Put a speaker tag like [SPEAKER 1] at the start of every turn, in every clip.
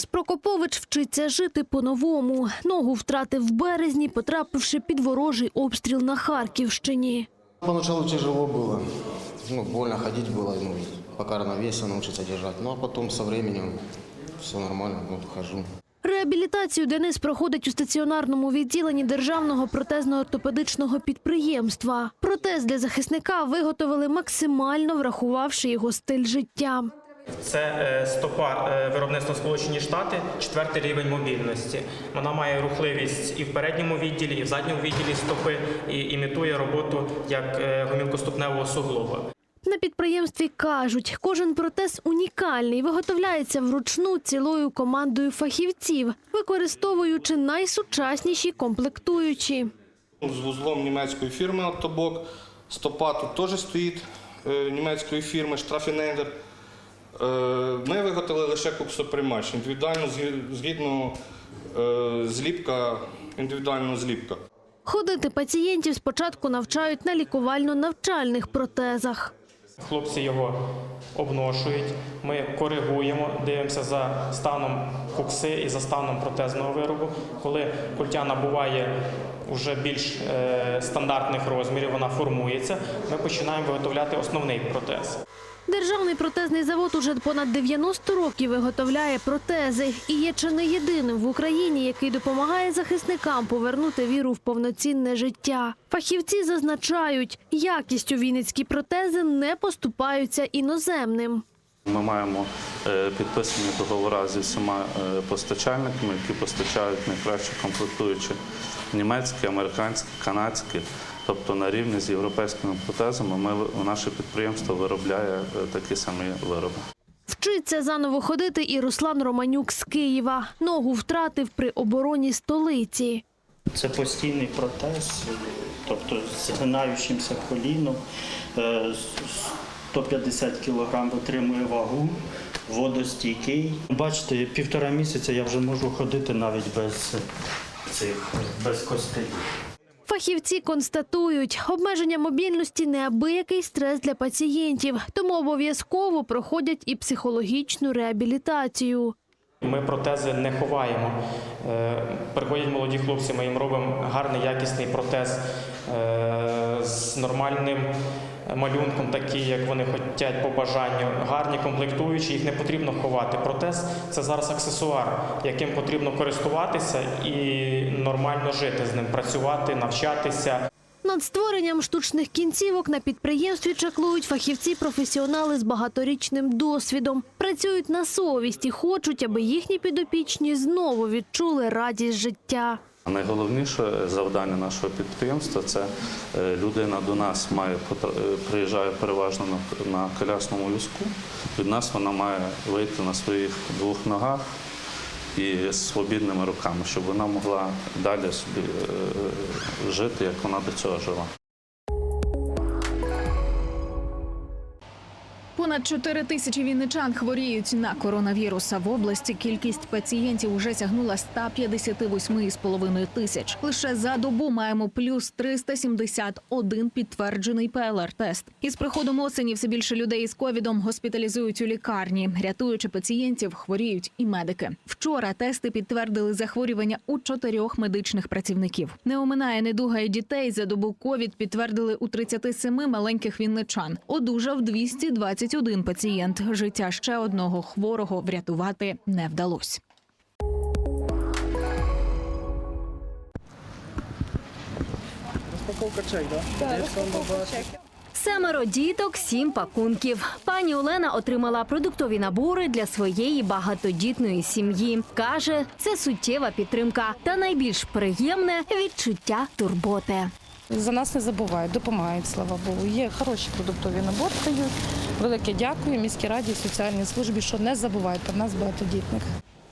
[SPEAKER 1] Денис Прокопович вчиться жити по-новому. Ногу втратив в березні, потрапивши під ворожий обстріл на Харківщині.
[SPEAKER 2] Поначалу тяжело было. Ну, больно ходить было, ну, и пока равновесие научиться держать. Ну, а потом со временем все нормально, ну, хожу.
[SPEAKER 1] Реабілітацію Денис проходить у стаціонарному відділенні державного протезно-ортопедичного підприємства. Протез для захисника виготовили максимально врахувавши його стиль життя.
[SPEAKER 3] Це е, стопа е, виробництва Сполучені Штати, четвертий рівень мобільності. Вона має рухливість і в передньому відділі, і в задньому відділі стопи, і імітує роботу як е, гомілкоступневого суглоба.
[SPEAKER 1] На підприємстві кажуть, кожен протез унікальний, виготовляється вручну цілою командою фахівців, використовуючи найсучасніші комплектуючі.
[SPEAKER 4] З вузлом німецької фірми Автобок. Стопа тут теж стоїть німецької фірми Штрафінендер. Е, Ми виготовили лише куксоприймач, індивідуально згі- згідно е, зліпка, індивідуального зліпка.
[SPEAKER 1] Ходити пацієнтів спочатку навчають на лікувально-навчальних протезах.
[SPEAKER 3] Хлопці його обношують, ми коригуємо, дивимося за станом кукси і за станом протезного виробу. Коли культя набуває вже більш е, стандартних розмірів, вона формується, ми починаємо виготовляти основний протез.
[SPEAKER 1] Державний протезний завод уже понад 90 років виготовляє протези і є чи не єдиним в Україні, який допомагає захисникам повернути віру в повноцінне життя. Фахівці зазначають, якістю вінницькі протези не поступаються іноземним.
[SPEAKER 5] Ми маємо е, підписані договори зі всіма е, постачальниками, які постачають найкраще комплектуючі німецькі, американські, канадські. Тобто на рівні з європейськими протезами ми, наше підприємство виробляє е, такі самі вироби.
[SPEAKER 1] Вчиться заново ходити і Руслан Романюк з Києва. Ногу втратив при обороні столиці.
[SPEAKER 6] Це постійний протез, тобто з згинаючимся коліном, е, 150 кг витримує вагу, водостійкий. Бачите, півтора місяця я вже можу ходити навіть без цих без костей.
[SPEAKER 1] Фахівці констатують, обмеження мобільності неабиякий стрес для пацієнтів, тому обов'язково проходять і психологічну реабілітацію.
[SPEAKER 3] Ми протези не ховаємо. Е, Приходять молоді хлопці, ми їм робимо гарний якісний протез е, з нормальним малюнком, такий, як вони хочуть по бажанню. Гарні комплектуючі, їх не потрібно ховати. Протез це зараз аксесуар, яким потрібно користуватися і нормально жити з ним, працювати, навчатися.
[SPEAKER 1] Над створенням штучних кінцівок на підприємстві чаклують фахівці-професіонали з багаторічним досвідом. Працюють на совість і хочуть, аби їхні підопічні знову відчули радість життя.
[SPEAKER 5] Найголовніше завдання нашого підприємства це е, людина до нас має е, приїжджає переважно на, на колясному візку. Від нас вона має вийти на своїх двох ногах і з свобідними руками, щоб вона могла далі собі е, жити, як вона до цього жила.
[SPEAKER 7] Понад 4 тисячі вінничан хворіють на коронавірус. А В області кількість пацієнтів уже сягнула 158,5 тисяч. Лише за добу маємо плюс 371 підтверджений ПЛР-тест. Із приходом осені все більше людей із ковідом госпіталізують у лікарні. Рятуючи пацієнтів, хворіють і медики. Вчора тести підтвердили захворювання у чотирьох медичних працівників. Не оминає недуга і дітей. За добу ковід підтвердили у 37 маленьких вінничан. Одужав 221 пацієнт. Життя ще одного хворого врятувати не вдалося.
[SPEAKER 8] Семеро діток, сім пакунків. Пані Олена отримала продуктові набори для своєї багатодітної сім'ї. Каже, це суттєва підтримка та найбільш приємне відчуття турботи.
[SPEAKER 9] За нас не забувають, допомагають, слава Богу. Є хороші продуктові набори дають. Велике дякую міській раді і соціальній службі, що не забувають про нас багатодітних.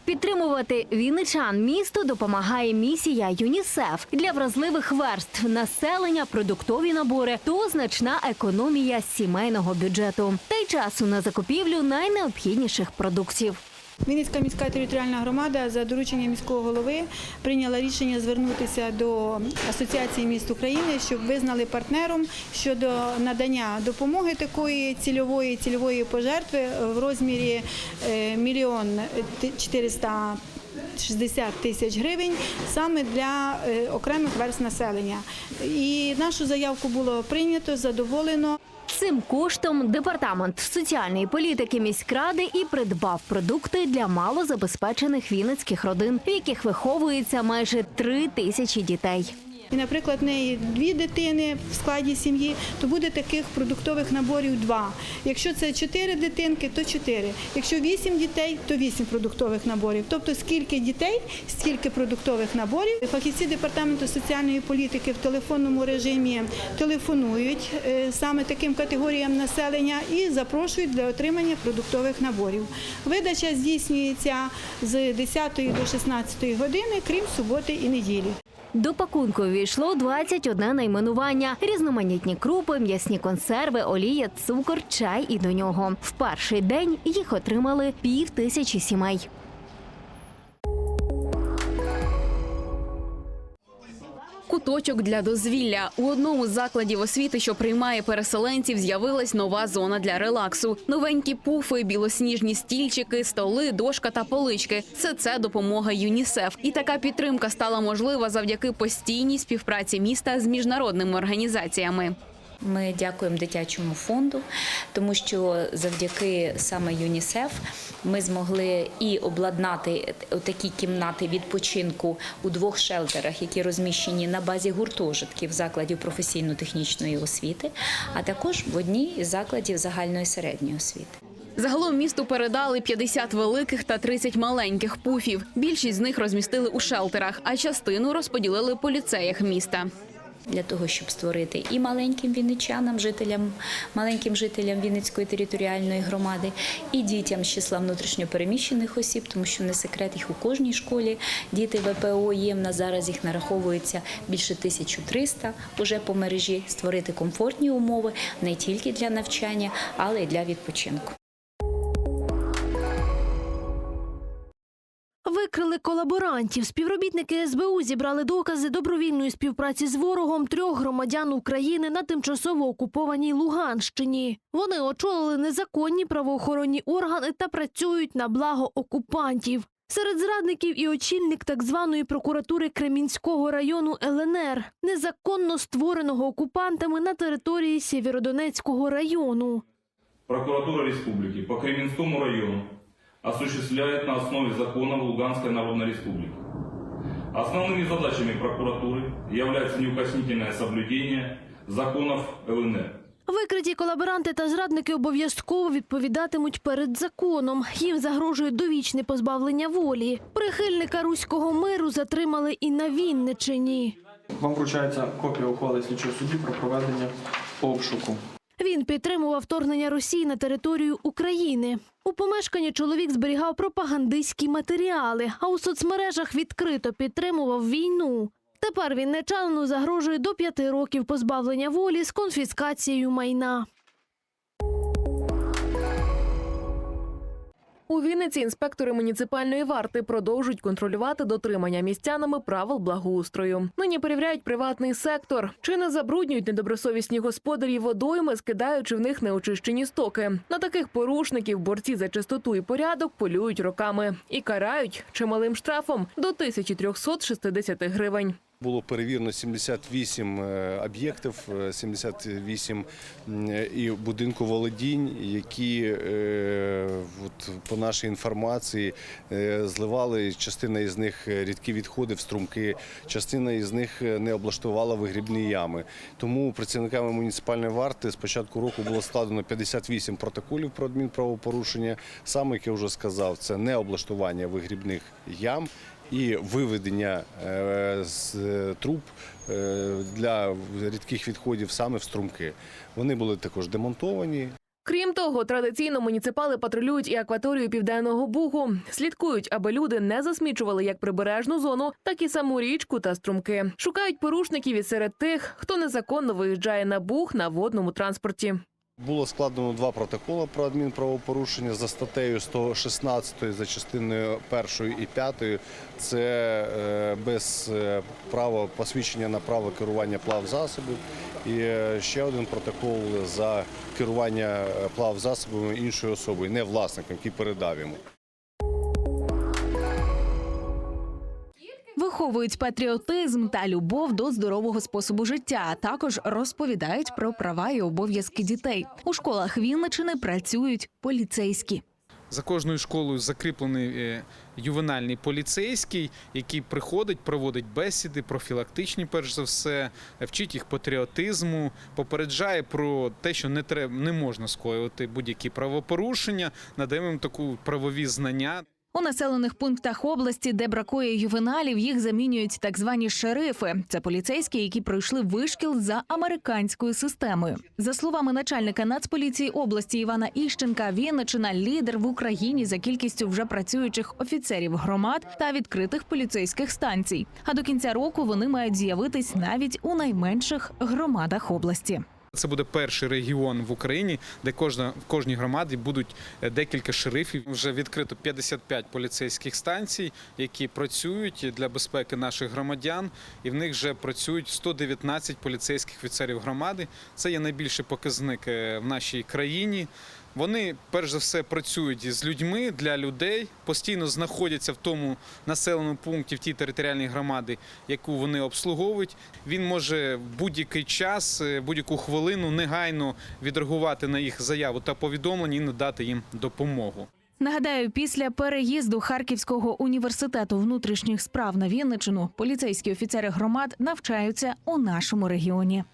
[SPEAKER 8] Підтримувати вінничан місто допомагає місія ЮНІСЕФ для вразливих верств населення, продуктові набори то значна економія сімейного бюджету та й часу на закупівлю найнеобхідніших продуктів.
[SPEAKER 10] Вінницька міська територіальна громада за дорученням міського голови прийняла рішення звернутися до Асоціації міст України, щоб визнали партнером щодо надання допомоги такої цільової цільової пожертви в розмірі е, мільйон ти- 400 60 тисяч гривень саме для е, окремих верст населення. І нашу заявку було прийнято, задоволено.
[SPEAKER 8] Цим коштом департамент соціальної політики міськради і придбав продукти для малозабезпечених вінницьких родин, в яких виховується майже три тисячі дітей.
[SPEAKER 10] І, наприклад, в неї дві дитини в складі сім'ї, то буде таких продуктових наборів два. Якщо це чотири дитинки, то чотири. Якщо вісім дітей, то вісім продуктових наборів. Тобто скільки дітей, стільки продуктових наборів. Фахівці департаменту соціальної політики в телефонному режимі телефонують е, саме таким категоріям населення і запрошують для отримання продуктових наборів. Видача здійснюється з 10 до 16 години, крім суботи і неділі.
[SPEAKER 8] До пакунку ввійшло 21 найменування, різноманітні крупи, м'ясні консерви, олія, цукор, чай і до нього. В перший день їх отримали пів тисячі сімей.
[SPEAKER 11] Куточок для дозвілля у одному з закладів освіти, що приймає переселенців, з'явилась нова зона для релаксу. Новенькі пуфи, білосніжні стільчики, столи, дошка та полички. Все це допомога ЮНІСЕФ. І така підтримка стала можлива завдяки постійній співпраці міста з міжнародними організаціями.
[SPEAKER 12] Ми дякуємо дитячому фонду, тому що завдяки саме ЮНІСЕФ ми змогли і обладнати такі кімнати відпочинку у двох шелтерах, які розміщені на базі гуртожитків закладів професійно-технічної освіти, а також в одній із закладів загальної середньої освіти.
[SPEAKER 11] Загалом місту передали 50 великих та 30 маленьких пуфів. Більшість з них розмістили у шелтерах, а частину розподілили по ліцеях міста.
[SPEAKER 12] Для того, щоб створити і маленьким вінничанам, жителям, маленьким жителям Вінницької територіальної громади, і дітям з числа внутрішньопереміщених осіб, тому що не секрет їх у кожній школі. Діти ВПО є. В нас зараз їх нараховується більше 1300 уже по мережі. Створити комфортні умови не тільки для навчання, але й для відпочинку.
[SPEAKER 1] Викрили колаборантів. Співробітники СБУ зібрали докази добровільної співпраці з ворогом трьох громадян України на тимчасово окупованій Луганщині. Вони очолили незаконні правоохоронні органи та працюють на благо окупантів. Серед зрадників і очільник так званої прокуратури Кремінського району ЛНР, незаконно створеного окупантами на території Сєвєродонецького району.
[SPEAKER 13] Прокуратура Республики по Кременскому району осуществляет на основе законов Луганской Народной Республики. Основными задачами прокуратуры является неукоснительное соблюдение законов ЛНР.
[SPEAKER 1] Викриті колаборанти та зрадники обов'язково відповідатимуть перед законом. Їм загрожує довічне позбавлення волі. Прихильника руського миру затримали і на Вінничині.
[SPEAKER 14] Вам вручається копія ухвали слідчого судді про проведення обшуку.
[SPEAKER 1] Він підтримував вторгнення Росії на територію України. У помешканні чоловік зберігав пропагандистські матеріали, а у соцмережах відкрито підтримував війну. Тепер він вінничанину загрожує до п'яти років позбавлення волі з конфіскацією майна.
[SPEAKER 15] У Вінниці інспектори муніципальної варти продовжують контролювати дотримання містянами правил благоустрою. Нині перевіряють приватний сектор. Чи не забруднюють недобросовісні господарі водойми, скидаючи в них неочищені стоки. На таких порушників борці за чистоту і порядок полюють роками і карають чималим штрафом до 1360 гривень.
[SPEAKER 16] Було перевірено 78 е, об'єктів, е, 78 і будинку володінь, які е, от, по нашій інформації е, зливали частина із них е, рідкі відходи в струмки, частина із них е, не облаштувала вигрібні ями. Тому працівниками муніципальної варти з початку року було складено 58 протоколів про адмінправопорушення. Саме як я вже сказав, це не облаштування вигрібних ям і виведення е, з труб е, для рідких відходів саме в струмки. Вони були також демонтовані.
[SPEAKER 15] Крім того, традиційно муніципали патрулюють і акваторію південного бугу. Слідкують, аби люди не засмічували як прибережну зону, так і саму річку та струмки. Шукають порушників і серед тих, хто незаконно виїжджає на буг на водному транспорті.
[SPEAKER 16] Було складено два протоколи про адмінправопорушення за статтею 116 за частиною 1 і 5. Це е, без е, права посвідчення на право керування плавзасобів. І е, ще один протокол за керування плав плавзасобами іншою особою, не власником, який передав йому.
[SPEAKER 7] Виховують патріотизм та любов до здорового способу життя. а Також розповідають про права і обов'язки дітей. У школах Вінничини працюють поліцейські.
[SPEAKER 17] За кожною школою закріплений е, ювенальний поліцейський, який приходить, проводить бесіди, профілактичні, перш за все, вчить їх патріотизму, попереджає про те, що не треба, не можна скоювати будь-які правопорушення, надає їм таку правові знання.
[SPEAKER 7] У населених пунктах області, де бракує ювеналів, їх замінюють так звані шерифи. Це поліцейські, які пройшли вишкіл за американською системою. За словами начальника Нацполіції області Івана Іщенка, Вінничина – лідер в Україні за кількістю вже працюючих офіцерів громад та відкритих поліцейських станцій. А до кінця року вони мають з'явитись навіть у найменших громадах області.
[SPEAKER 17] Це буде перший регіон в Україні, де кожна в кожній громаді будуть е, декілька шерифів. Вже відкрито 55 поліцейських станцій, які працюють для безпеки наших громадян, і в них вже працюють 119 поліцейських офіцерів громади. Це є найбільший показник е, в нашій країні. Вони перш за все працюють з людьми для людей, постійно знаходяться в тому населеному пункті, в тій територіальній громаді, яку вони обслуговують. Він може в будь-який час, е, будь-яку хвилину негайно відреагувати на їх заяву та повідомлення і надати їм допомогу.
[SPEAKER 7] Нагадаю, після переїзду Харківського університету внутрішніх справ на Вінничину поліцейські офіцери громад навчаються у нашому регіоні.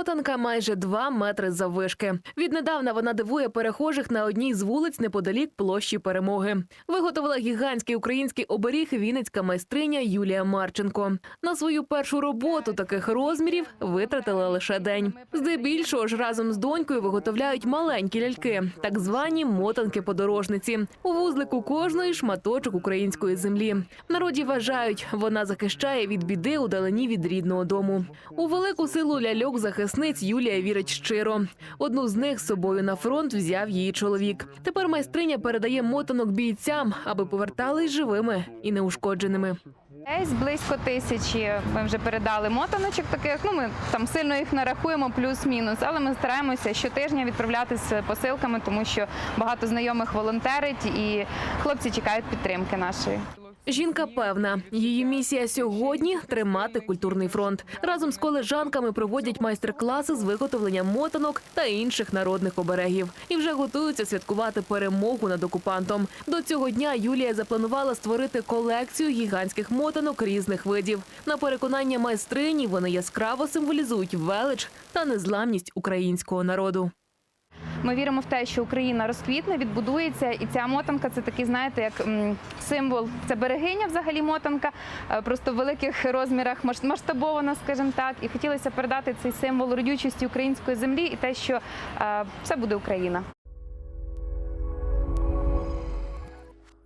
[SPEAKER 15] Мотанка майже 2 метри заввишки. Віднедавна вона дивує перехожих на одній з вулиць неподалік площі перемоги. Виготовила гігантський український оберіг вінницька майстриня Юлія Марченко. На свою першу роботу таких розмірів витратила лише день. Здебільшого ж разом з донькою виготовляють маленькі ляльки, так звані мотанки-подорожниці. У вузлику кожної шматочок української землі. Народі вважають, вона захищає від біди удалені від рідного дому. У велику силу ляльок захисниць Юлія вірить щиро. Одну з них з собою на фронт взяв її чоловік. Тепер майстриня передає мотанок бійцям, аби повертались живими і неушкодженими.
[SPEAKER 18] Десь близько тисячі ми вже передали мотаночок таких. Ну ми там сильно їх не рахуємо, плюс-мінус, але ми стараємося щотижня відправляти з посилками, тому що багато знайомих волонтерить і хлопці чекають підтримки нашої.
[SPEAKER 15] Жінка певна, її місія сьогодні тримати культурний фронт. Разом з колежанками проводять майстер-класи з виготовлення мотанок та інших народних оберегів. І вже готуються святкувати перемогу над окупантом. До цього дня Юлія запланувала створити колекцію гігантських мотанок різних видів. На переконання майстрині вони яскраво символізують велич та незламність українського народу.
[SPEAKER 18] Ми віримо в те, що Україна розквітне, відбудується, і ця мотанка це такий, знаєте, як символ. Це берегиня, взагалі мотанка, е, просто в великих розмірах масштабована, скажімо так. І хотілося передати цей символ родючості української землі і те, що е, все буде Україна.